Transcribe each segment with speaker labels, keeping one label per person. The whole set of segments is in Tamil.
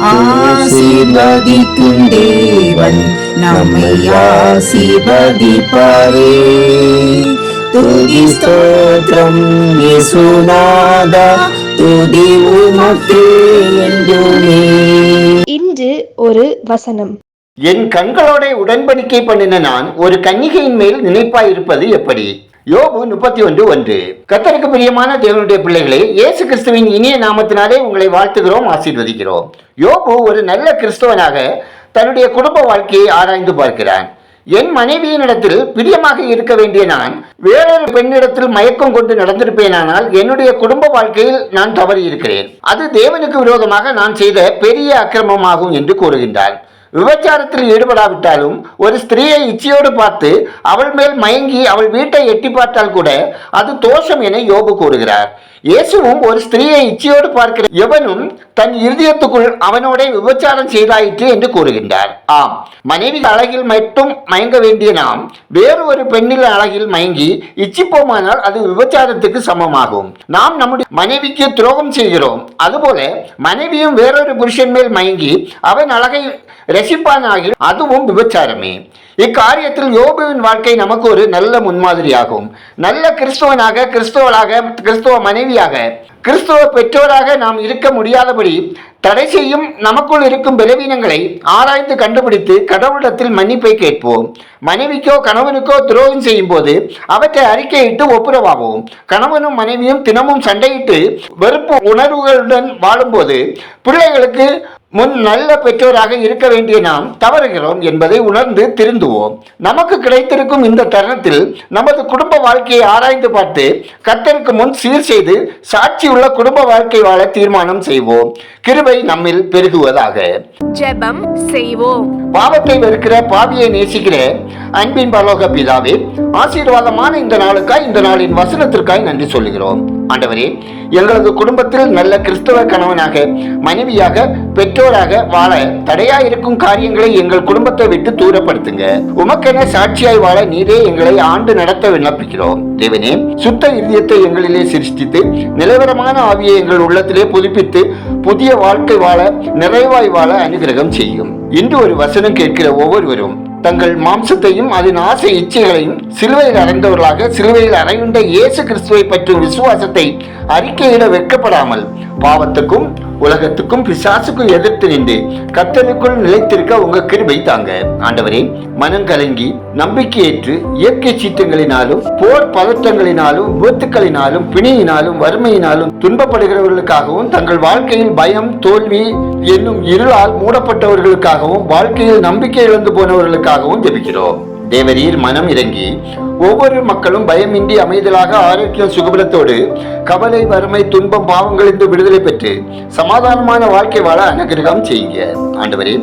Speaker 1: ஆசீர்வதிக்கும் தேவன் நம்மை ஆசீர்வதிப்பாரே. துதி ஸ்தோத்திரம் இயேசுநாதா துதி உமக்கே என்றுமே.
Speaker 2: இன்று ஒரு வசனம்.
Speaker 3: என் கண்களோட உடன்படிக்கை பண்ணின நான் ஒரு கன்னிகையின் மேல் நினைப்பாயிருப்பது எப்படி? யோபு முப்பத்தி ஒன்று. ஒன்று கத்தருக்கு பிரியமான தேவனுடைய பிள்ளைகளே இயேசு கிறிஸ்துவின் இனிய நாமத்தினாலே உங்களை வாழ்த்துகிறோம் ஆசீர்வதிக்கிறோம். யோபு ஒரு நல்ல கிறிஸ்தவனாக தன்னுடைய குடும்ப வாழ்க்கையை ஆராய்ந்து பார்க்கிறான். என் மனைவியினிடத்தில் பிரியமாக இருக்க வேண்டிய நான் வேறொரு பெண்ணிடத்தில் மயக்கம் கொண்டு நடந்திருப்பேனானால் என்னுடைய குடும்ப வாழ்க்கையில் நான் தவறி இருக்கிறேன் அது தேவனுக்கு விரோதமாக நான் செய்த பெரிய அக்கிரமமாகும் என்று கூறுகின்றார். விபச்சாரத்தில் ஈடுபடாவிட்டாலும் ஒரு ஸ்திரீயை இச்சையோடு பார்த்து அவள் மேல் மயங்கி அவள் வீட்டை எட்டி பார்த்தால் கூட அது தோஷம் என யோபு கூறுகிறார். இயேசுவும் ஒரு ஸ்திரீயை இச்சையோடு பார்க்கிற எவனும் தன் இருதயத்துக்குள் அவனோட விபச்சாரம் செய்தாயிற்று என்று கூறுகின்றார். ஆம் மனைவி அழகில் மட்டும் மயங்க வேண்டிய நாம் வேறு ஒரு பெண்ணில் அழகில் மயங்கி இச்சிப்போமானால் அது விபச்சாரத்துக்கு சமமாகும். நாம் நம்முடைய மனைவிக்கு துரோகம் செய்கிறோம். அதுபோல மனைவியும் வேறொரு புருஷன் மேல் மயங்கி அவன் அழகை ரசிப்பானாகி அதுவும் விபச்சாரமே. இக்காரியத்தில் யோபுவின் வாழ்க்கை நமக்கு ஒரு நல்ல முன்மாதிரியாகும். நல்ல கிறிஸ்துவனாக கிறிஸ்துவளாக கிறிஸ்துவ மனைவி மனைவியாக கிறிஸ்துவ பெற்றோராக நாம் இருக்க முடியாதபடி தடை செய்யும் நமக்குள் இருக்கும் பலவீனங்களை ஆராய்ந்து கண்டுபிடித்து கடவுளிடத்தில் மன்னிப்பை கேட்போம். மனைவிக்கோ கணவனுக்கோ துரோகம் செய்யும் போது அவற்றை அறிக்கையிட்டு ஒப்புரவாவோம். கணவனும் மனைவியும் தினமும் சண்டையிட்டு வெறுப்பு உணர்வுகளுடன் வாழும்போது பிள்ளைகளுக்கு முன் நல்ல பெற்றோராக இருக்க வேண்டிய நாம் தவறுகிறோம் என்பதை உணர்ந்து திருந்துவோம். நமக்கு கிடைத்திருக்கும் இந்த தருணத்தில் நமது குடும்ப வாழ்க்கையை ஆராய்ந்து பார்த்து கர்த்தருக்கு முன் சீர் செய்து சாட்சியுள்ள குடும்ப வாழ்க்கை வாழ தீர்மானம் செய்வோம். கிருபை நம்மில் பெருகுவதாக.
Speaker 2: ஜெபம் செய்வோம்.
Speaker 3: பாவத்தை வெறுக்கிற பாவியை நேசிக்கிற அன்பின் பரலோக பிதாவே ஆசீர்வாதமான இந்த நாளுக்காய் இந்த நாளின் வசனத்திற்காய் நன்றி சொல்லுகிறோம். ஆண்டவரே எங்களது குடும்பத்தில் நல்ல கிறிஸ்தவ கணவனாக மனைவியாக பெற்றோராக வாழ தடையா இருக்கும் காரியங்களை எங்கள் குடும்பத்தை விட்டு தூரப்படுத்துங்க. உமக்கென சாட்சியாய் வாழ நீரே எங்களை ஆண்டு நடத்த விண்ணப்பிக்கிறோம். தேவனே சுத்த இதயத்தை எங்களிலே சிருஷ்டித்து நிலவரமான ஆவியை எங்கள் உள்ளத்திலே புதுப்பித்து புதிய வாழ்க்கை வாழ நிறைவாய் வாழ அனுகிரகம் செய்யும். இன்று ஒரு வசனம் கேட்கிற ஒவ்வொருவரும் தங்கள் மாம்சத்தையும் அதன் ஆசை இச்சைகளையும் சிலுவையில் அறைந்தவர்களாக சிலுவையில் அறைந்த இயேசு கிறிஸ்துவை பற்றும் விசுவாசத்தை அறிக்கையிட வெட்கப்படாமல் பாவத்துக்கும் உலகத்துக்கும் பிசாசுக்கும் எதிர்த்து நின்று கத்தருக்குள் நிலைத்திருக்க உங்க கிருபை தாங்க. ஆண்டவரே மனம் கலங்கி நம்பிக்கையேற்று இயற்கை சீற்றங்களினாலும் போர் பதற்றங்களினாலும் விபத்துக்களினாலும் பிணியினாலும் வறுமையினாலும் துன்பப்படுகிறவர்களுக்காகவும் தங்கள் வாழ்க்கையில் பயம் தோல்வி என்னும் இருளால் மூடப்பட்டவர்களுக்காகவும் வாழ்க்கையில் நம்பிக்கை இழந்து போனவர்களுக்காகவும் ஜெபிக்கிறோம். தேவரீர் மனம் இறங்கி ஒவ்வொரு மக்களும் பயமின்றி அமைதலாக ஆரோக்கிய சுகபலத்தோடு கவலை வறுமை துன்பம் பாவங்களிலிருந்து விடுதலை பெற்று சமாதானமான வாழ்க்கை வாழ அனுகிரகம் செய்யுங்க. ஆண்டவரே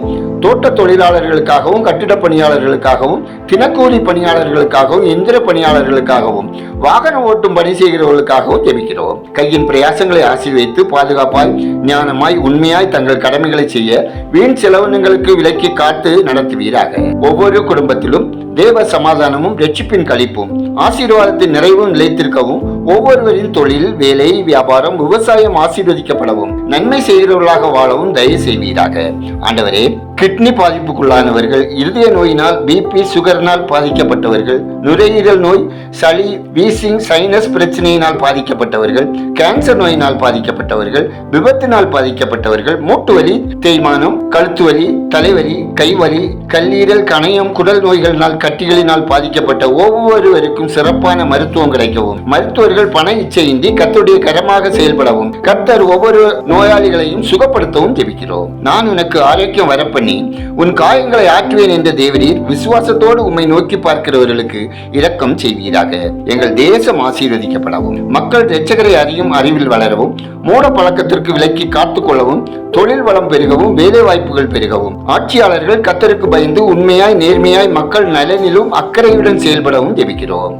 Speaker 3: தோட்ட தொழிலாளர்களுக்காகவும் கட்டிட பணியாளர்களுக்காகவும் தினக்கூலி பணியாளர்களுக்காகவும் எந்திர பணியாளர்களுக்காகவும் வாகனம் ஓட்டும் பணி செய்கிறவர்களுக்காகவும் ஜெபிக்கிறோம். கையின் பிரயாசங்களை ஆசீர்வைத்து பாதுகாப்பாய் ஞானமாய் உண்மையாய் தங்கள் கடமைகளை செய்ய வீண் செலவினங்களுக்கு விலக்கி காத்து நடத்துவீராக. ஒவ்வொரு குடும்பத்திலும் தேவ சமாதானமும் ரட்சிப்பின் கழிப்பும் ஆசீர்வாதத்தின் நிறைவும் நிலைத்திருக்கவும் ஒவ்வொருவரின் தொழில் வேலை வியாபாரம் விவசாயம் ஆசீர்வதிக்கப்படவும் நன்மை செய்கிறவர்களாக வாழவும் தயவு செய்வீராக. ஆண்டவரே கிட்னி பாதிப்புக்குள்ளானவர்கள் இருதய நோயினால் பிபி சுகர்னால் பாதிக்கப்பட்டவர்கள் நுரையீரல் நோய் சளி வீசிங் சைனஸ் பிரச்சனையினால் பாதிக்கப்பட்டவர்கள் கேன்சர் நோயினால் பாதிக்கப்பட்டவர்கள் விபத்தினால் பாதிக்கப்பட்டவர்கள் மூட்டு வலி தேய்மானம் கழுத்து வலி தலைவலி கைவலி கல்லீரல் கணையம் குடல் நோய்களினால் கட்டிகளினால் பாதிக்கப்பட்ட ஒவ்வொருவருக்கும் சிறப்பான மருத்துவம் கிடைக்கவும் மருத்துவர்கள் பண இச்சையின்றி கர்த்தருடைய கரமாக செயல்படவும் கர்த்தர் ஒவ்வொரு நோயாளிகளையும் சுகப்படுத்தவும் ஜெபிக்கிறோம். நான் உனக்கு ஆரோக்கியம் பண்ணி உன் காயங்களை ஆற்றுவேன் என்ற தேவரீர் விசுவாசத்தோடு உம்மை நோக்கி பார்க்கிறவர்களுக்கு இரக்கம் செய்வீராக. எங்கள் தேசம் ஆசீர்வதிக்கப்படவும் மக்கள் இரட்சகரை அறியும் அறிவில் வளரவும் மூட பழக்கத்திற்கு விலக்கி காத்துக்கொள்ளவும் தொழில் வளம் பெருகவும் வேலை வாய்ப்புகள் பெருகவும். ஆட்சியாளர்கள் கத்தருக்கு பயந்து உண்மையாய் நேர்மையாய் மக்கள் நலனிலும் அக்கறையுடன் செயல்படவும் ஜெபிக்கிறோம்.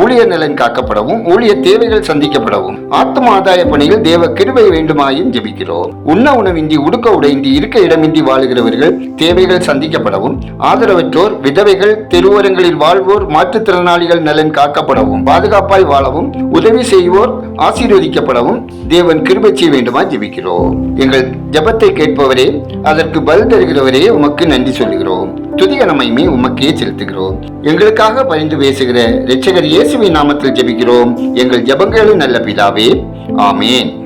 Speaker 3: ஊழியர் நலன் காக்கப்படவும் ஊழிய தேவைகள் சந்திக்கப்படவும். ஆத்ம ஆதாய பணியில் தேவ கிருவை வேண்டுமாயின் ஜெபிக்கிறோம். உண்ண உணவின்றி உடுக்க உடைந்தி இருக்க இடமின்றி வாழுகிறவர்கள் தேவைகள் சந்திக்கப்படவும் ஆதரவற்றோர் விதவைகள் தெருவோரங்களில் வாழ்வோர் மாற்றுத்திறனாளிகள் நலன் காக்கப்படவும் பாதுகாப்பாய் வாழவும் உதவி செய்வோர் ஆசீர்வதிக்கப்படவும் தேவன் கிருபை செய்ய வேண்டுமா ஜெபிக்கிறோம். எங்கள் ஜபத்தை கேட்பவரே அதற்கு பதில் தருகிறவரே உமக்கு நன்றி சொல்லுகிறோம். துதிகனமையுமே நம்மையுமே உமக்கே செலுத்துகிறோம். எங்களுக்காக பரிந்து பேசுகிற இரட்சகர் இயேசுவின் நாமத்தில் ஜெபிக்கிறோம். எங்கள் ஜெபங்களும் நல்ல பிதாவே ஆமேன்.